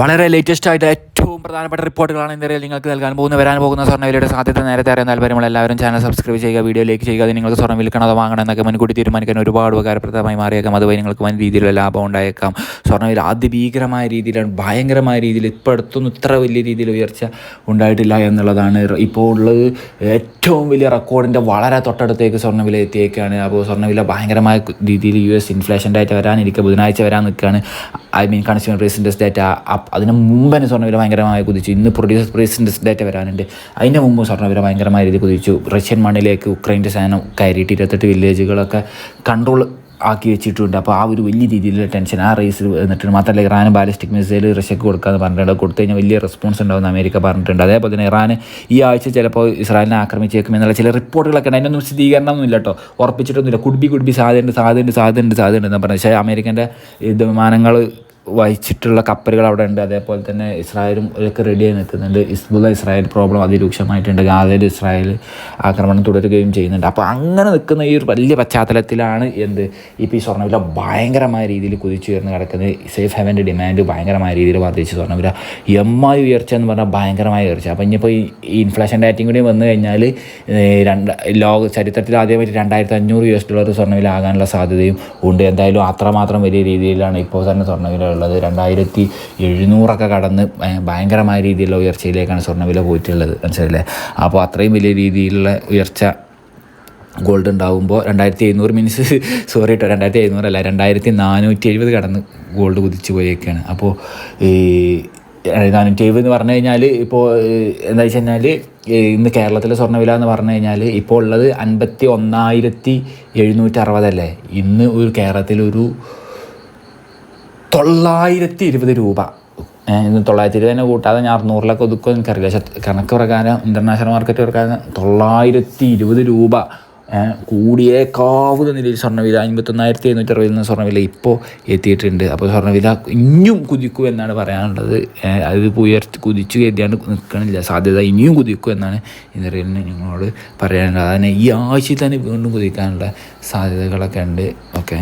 വളരെ ലേറ്റസ്റ്റ് ആയിട്ട് ഏറ്റവും പ്രധാനപ്പെട്ട റിപ്പോർട്ടുകളാണ് എന്തായാലും നിങ്ങൾക്ക് നൽകാൻ പോകുന്ന വരാൻ പോകുന്ന സ്വർണവിലയുടെ സാധ്യത നേരത്തെ അറിയാൻ താല്പര്യമുള്ള എല്ലാവരും ചാനൽ സബ്സ്ക്രൈബ് ചെയ്യുക വീഡിയോ ലൈക്ക് ചെയ്യുക. അത് നിങ്ങൾക്ക് സ്വർണം വിൽക്കണം അതോ വാങ്ങണം എന്നൊക്കെ മുൻകൂട്ടി തീരുമാനിക്കാൻ ഒരുപാട് ഉപകാരപ്രദമായി മാറിയേക്കാം. അതുവഴി നിങ്ങൾക്ക് വൻ രീതിയിലുള്ള ലാഭം ഉണ്ടായേക്കാം. സ്വർണവില അതിഭീകരമായ രീതിയിലാണ് ഭയങ്കരമായ രീതിയിൽ ഇപ്പോൾ അടുത്തൊന്നും ഇത്ര വലിയ രീതിയിൽ ഉയർച്ച ഉണ്ടായിട്ടില്ല എന്നുള്ളതാണ് ഇപ്പോൾ ഉള്ളത്. ഏറ്റവും വലിയ റെക്കോർഡിന്റെ വളരെ തൊട്ടടുത്തേക്ക് സ്വർണവില എത്തിയേക്കാണ്. അപ്പോൾ സ്വർണവില ഭയങ്കരമായ രീതിയിൽ യു എസ് ഇൻഫ്ലേഷൻ ഡാറ്റ വരാനിരിക്കുക ബുധനാഴ്ച വരാൻ നിൽക്കുകയാണ്. I mean consumer price data. Data അതിന് മുമ്പ് തന്നെ സ്വർണവില ഭയങ്കരമായി കുതിച്ചു. ഇന്ന് പ്രൊഡ്യൂസർ പ്രൈസ് ഡേറ്റ വരാനുണ്ട്. അതിന്റെ മുമ്പ് സ്വർണവില ഭയങ്കരമായ രീതിയിൽ കുതിച്ചു. റഷ്യൻ മണ്ണിലേക്ക് ഉക്രൈന്റെ സാധനം കയറിയിട്ട് ഇരുപത്തെട്ട് വില്ലേജുകളൊക്കെ കൺട്രോൾ ആക്കി വെച്ചിട്ടുണ്ട്. അപ്പോൾ ആ ഒരു വലിയ രീതിയിലുള്ള ടെൻഷൻ ആ റേസിൽ വന്നിട്ടുണ്ട്. മാത്രമല്ല ഇറാൻ ബാലിസ്റ്റിക് മിസൈൽ റഷ്യക്ക് കൊടുക്കാമെന്ന് പറഞ്ഞിട്ടുണ്ട്. കൊടുത്തു കഴിഞ്ഞാൽ വലിയ റെസ്പോൺസ് ഉണ്ടാവുമെന്ന് അമേരിക്ക പറഞ്ഞിട്ടുണ്ട്. അതേപോലെ തന്നെ ഇറാൻ ഈ ആഴ്ച ചിലപ്പോൾ ഇസ്രായേലിനെ ആക്രമിച്ചേക്കും എന്നുള്ള ചില റിപ്പോർട്ടുകളൊക്കെ ഉണ്ട്. അതിനൊന്നും സ്ഥിരീകരണമൊന്നുമില്ല കേട്ടോ. ഉറപ്പിച്ചിട്ടൊന്നുമില്ല. കുടുബി കുടുബി സാധ്യതയുണ്ട് സാധ്യതയുണ്ട് സാധ്യതയുണ്ട് സാധ്യതയുണ്ട് എന്ന് പറഞ്ഞാൽ പക്ഷേ അമേരിക്കന്റെ ഇത് വിമാനങ്ങൾ വഹിച്ചിട്ടുള്ള കപ്പലുകൾ അവിടെ ഉണ്ട്. അതേപോലെ തന്നെ ഇസ്രായേലും ഒക്കെ റെഡിയായി നിൽക്കുന്നുണ്ട്. ഇസ്ബുല ഇസ്രായേൽ പ്രോബ്ലം അതിരൂക്ഷമായിട്ടുണ്ട്. ഗാസയിൽ ഇസ്രായേൽ ആക്രമണം തുടരുകയും ചെയ്യുന്നുണ്ട്. അപ്പോൾ അങ്ങനെ നിൽക്കുന്ന ഈ ഒരു വലിയ പശ്ചാത്തലത്തിലാണ് എന്ത്? ഇപ്പോൾ ഈ സ്വർണവില ഭയങ്കരമായ രീതിയിൽ കുതിച്ചുയർന്ന് കിടക്കുന്നത്. സേഫ് ഹെവന്റെ ഡിമാൻഡ് ഭയങ്കരമായ രീതിയിൽ വർദ്ധിച്ച്. സ്വർണവില എമ്മായി ഉയർച്ച എന്ന് പറഞ്ഞാൽ ഭയങ്കരമായ ഉയർച്ച. അപ്പോൾ ഇനിയിപ്പോൾ ഈ ഇൻഫ്ലേഷൻ ഡാറ്റയും കൂടി വന്നു കഴിഞ്ഞാൽ രണ്ട് ലോക ചരിത്രത്തിൽ ആദ്യമായിട്ട് രണ്ടായിരത്തി അഞ്ഞൂറ് യു എസ് ഡോളർ സ്വർണവില ആകാനുള്ള സാധ്യതയും ഉണ്ട്. എന്തായാലും അത്രമാത്രം വലിയ രീതിയിലാണ് ഇപ്പോൾ തന്നെ സ്വർണവില ഉള്ളത്. രണ്ടായിരത്തി എഴുന്നൂറൊക്കെ കടന്ന് ഭയ- ഭയങ്കരമായ രീതിയിലുള്ള ഉയർച്ചയിലേക്കാണ് സ്വർണവില പോയിട്ടുള്ളത്. മനസ്സിലല്ലേ അപ്പോൾ അത്രയും വലിയ രീതിയിലുള്ള ഉയർച്ച ഗോൾഡ് ഉണ്ടാകുമ്പോൾ രണ്ടായിരത്തി എഴുന്നൂറ് മീൻസ് സോറി കേട്ടോ രണ്ടായിരത്തി എഴുന്നൂറല്ല രണ്ടായിരത്തി നാനൂറ്റി എഴുപത് കടന്ന് ഗോൾഡ് കുതിച്ചു പോയേക്കാണ്. അപ്പോൾ ഈ നാനൂറ്റി എഴുപത് എന്ന് പറഞ്ഞു കഴിഞ്ഞാൽ ഇപ്പോൾ എന്താ വെച്ച് കഴിഞ്ഞാൽ ഇന്ന് കേരളത്തിലെ സ്വർണവില എന്ന് പറഞ്ഞു കഴിഞ്ഞാൽ ഇപ്പോൾ ഉള്ളത് അൻപത്തി ഒന്നായിരത്തി എഴുന്നൂറ്റി അറുപതല്ലേ ഇന്ന് ഒരു കേരളത്തിലൊരു തൊള്ളായിരത്തി ഇരുപത് രൂപ ഇന്ന് തൊള്ളായിരത്തി ഇരുപതിനെ കൂട്ടാതെ ഞാൻ അറുന്നൂറിലൊക്കെ ഒതുക്കും എനിക്കറിയില്ല. കണക്ക് പ്രകാരം ഇന്റർനാഷണൽ മാർക്കറ്റ് പ്രകാരം തൊള്ളായിരത്തി ഇരുപത് രൂപ കൂടിയേക്കാവുന്ന നിലയിൽ സ്വർണവില അൻപത്തൊന്നായിരത്തി എഴുന്നൂറ്റി അറുപതിൽ നിന്ന് സ്വർണവില ഇപ്പോൾ എത്തിയിട്ടുണ്ട്. അപ്പോൾ സ്വർണവില ഇനിയും കുതിക്കും എന്നാണ് പറയാനുള്ളത്. അത് ഉയർത്തി കുതിച്ചു കയറ്റിയാണ്ട് നിൽക്കണില്ല. സാധ്യത ഇനിയും കുതിക്കും എന്നാണ് ഇന്നറിയലിന് നിങ്ങളോട് പറയാനുള്ളത്. അതിനെ ഈ ആഴ്ചയിൽ തന്നെ വീണ്ടും കുതിക്കാനുള്ള സാധ്യതകളൊക്കെ ഉണ്ട്. ഓക്കെ.